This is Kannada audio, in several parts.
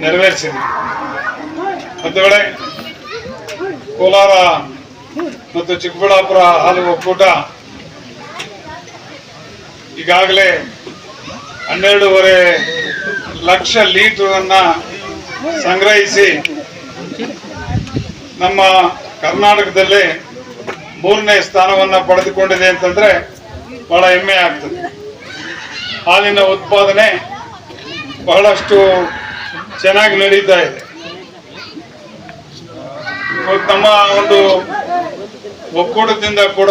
ನೆರವೇರಿಸಿದ್ವಿ ಒಂದು ವೇಳೆ ಕೋಲಾರ ಮತ್ತು ಚಿಕ್ಕಬಳ್ಳಾಪುರ ಹಾಲು ಒಕ್ಕೂಟ ಈಗಾಗಲೇ ಹನ್ನೆರಡೂವರೆ ಲಕ್ಷ ಲೀಟರ್ ಅನ್ನ ಸಂಗ್ರಹಿಸಿ ನಮ್ಮ ಕರ್ನಾಟಕದಲ್ಲಿ ಮೂರನೇ ಸ್ಥಾನವನ್ನ ಪಡೆದುಕೊಂಡಿದೆ ಅಂತಂದ್ರೆ ಬಹಳ ಹೆಮ್ಮೆ ಆಗ್ತದೆ. ಹಾಲಿನ ಉತ್ಪಾದನೆ ಬಹಳಷ್ಟು ಚೆನ್ನಾಗಿ ನಡೀತಾ ಇದೆ. ತಮ್ಮ ಒಂದು ಒಕ್ಕೂಟದಿಂದ ಕೂಡ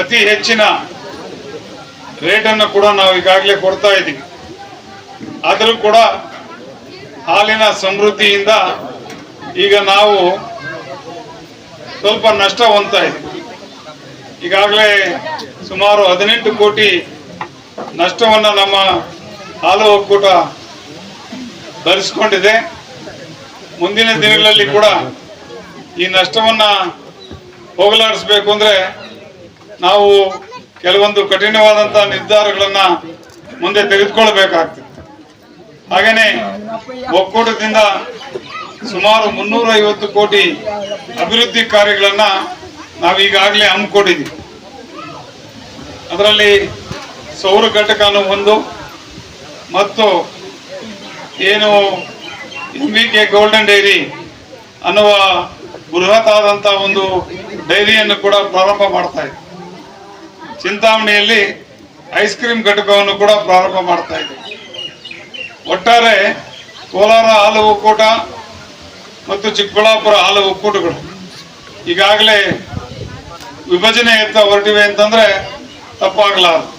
ಅತಿ ಹೆಚ್ಚಿನ ರೇಟನ್ನು ಕೂಡ ನಾವು ಈಗಾಗಲೇ ಕೊಡ್ತಾ ಇದ್ದೀವಿ. ಆದರೂ ಕೂಡ ಹಾಲಿನ ಸಮೃದ್ಧಿಯಿಂದ ಈಗ ನಾವು ಸ್ವಲ್ಪ ನಷ್ಟ ಹೊಂದ್ತಾ ಇದ್ದೀವಿ. ಈಗಾಗಲೇ ಸುಮಾರು ಹದಿನೆಂಟು ಕೋಟಿ ನಷ್ಟವನ್ನು ನಮ್ಮ ಹಾಲು ಒಕ್ಕೂಟ ಭರಿಸ್ಕೊಂಡಿದೆ ಮುಂದಿನ ದಿನಗಳಲ್ಲಿ ಕೂಡ ಈ ನಷ್ಟವನ್ನ ಹೋಗಲಾಡಿಸ್ಬೇಕು ಅಂದ್ರೆ ನಾವು ಕೆಲವೊಂದು ಕಠಿಣವಾದಂತಹ ನಿರ್ಧಾರಗಳನ್ನ ಮುಂದೆ ತೆಗೆದುಕೊಳ್ಬೇಕಾಗ್ತದೆ. ಹಾಗೇನೆ ಒಕ್ಕೂಟದಿಂದ ಸುಮಾರು ಮುನ್ನೂರ ಐವತ್ತು ಕೋಟಿ ಅಭಿವೃದ್ಧಿ ಕಾರ್ಯಗಳನ್ನ ನಾವು ಈಗಾಗಲೇ ಹಮ್ಮಿಕೊಂಡಿದ್ದೀವಿ. ಅದರಲ್ಲಿ ಸೌರ ಘಟಕನು ಒಂದು ಮತ್ತು ಏನು M V K golden dairy ಅನ್ನುವ ಬೃಹತ್ ಆದಂತ ಒಂದು ಡೈರಿಯನ್ನು ಕೂಡ ಪ್ರಾರಂಭ ಮಾಡ್ತಾ ಇದೆ. ಚಿಂತಾಮಣಿಯಲ್ಲಿ ಐಸ್ ಕ್ರೀಮ್ ಘಟಕವನ್ನು ಕೂಡ ಪ್ರಾರಂಭ ಮಾಡ್ತಾ ಇದೆ. ಒಟ್ಟಾರೆ ಕೋಲಾರ ಹಾಲು ಒಕ್ಕೂಟ ಮತ್ತು ಚಿಕ್ಕಬಳ್ಳಾಪುರ ಹಾಲು ಒಕ್ಕೂಟಗಳು ಈಗಾಗಲೇ ವಿಭಜನೆಯತ್ತ ಹೊರಟಿವೆ ಅಂತಂದ್ರೆ ತಪ್ಪಾಗಲಾರದು.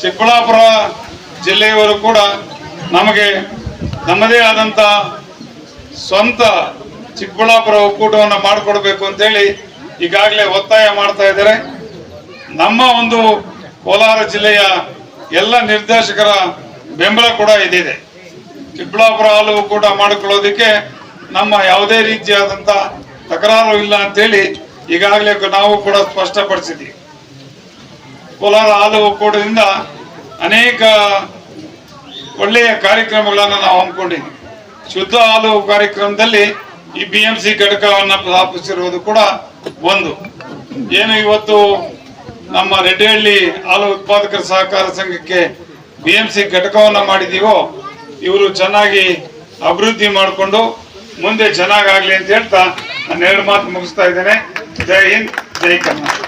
ಚಿಕ್ಕಬಳ್ಳಾಪುರ ಜಿಲ್ಲೆಯವರು ಕೂಡ ನಮಗೆ ನಮ್ಮದೇ ಆದಂತ ಸ್ವಂತ ಚಿಕ್ಕಬಳ್ಳಾಪುರ ಒಕ್ಕೂಟವನ್ನು ಮಾಡಿಕೊಡ್ಬೇಕು ಅಂತೇಳಿ ಈಗಾಗಲೇ ಒತ್ತಾಯ ಮಾಡ್ತಾ ಇದ್ದಾರೆ. ನಮ್ಮ ಒಂದು ಕೋಲಾರ ಜಿಲ್ಲೆಯ ಎಲ್ಲ ನಿರ್ದೇಶಕರ ಬೆಂಬಲ ಕೂಡ ಇದಿದೆ. ಚಿಕ್ಕಬಳ್ಳಾಪುರ ಹಾಲು ಒಕ್ಕೂಟ ಮಾಡಿಕೊಳ್ಳೋದಕ್ಕೆ ನಮ್ಮ ಯಾವುದೇ ರೀತಿಯಾದಂತ ತಕರಾರು ಇಲ್ಲ ಅಂತೇಳಿ ಈಗಾಗಲೇ ನಾವು ಕೂಡ ಸ್ಪಷ್ಟಪಡಿಸಿದ್ದೀವಿ. ಕೋಲಾರ ಹಾಲು ಒಕ್ಕೂಟದಿಂದ ಅನೇಕ ಒಳ್ಳೆಯ ಕಾರ್ಯಕ್ರಮಗಳನ್ನು ನಾವು ಹಮ್ಮಿಕೊಂಡಿದ್ದೀವಿ ಶುದ್ಧ ಹಾಲು ಕಾರ್ಯಕ್ರಮದಲ್ಲಿ ಈ ಬಿ ಎಂ ಸಿ ಘಟಕವನ್ನು ಸ್ಥಾಪಿಸಿರುವುದು ಕೂಡ ಒಂದು. ಏನು ಇವತ್ತು ನಮ್ಮ ರೆಡ್ಡಿಹಳ್ಳಿ ಹಾಲು ಉತ್ಪಾದಕರ ಸಹಕಾರ ಸಂಘಕ್ಕೆ ಬಿ ಎಂ ಸಿ ಘಟಕವನ್ನು ಮಾಡಿದೀವೋ, ಇವರು ಚೆನ್ನಾಗಿ ಅಭಿವೃದ್ಧಿ ಮಾಡಿಕೊಂಡು ಮುಂದೆ ಚೆನ್ನಾಗಾಗಲಿ ಅಂತ ಹೇಳ್ತಾ ನಾನು ಎರಡು ಮಾತು ಮುಗಿಸ್ತಾ ಇದ್ದೇನೆ. ಜೈ ಹಿಂದ್, ಜೈ ಕರ್ನಾಟಕ.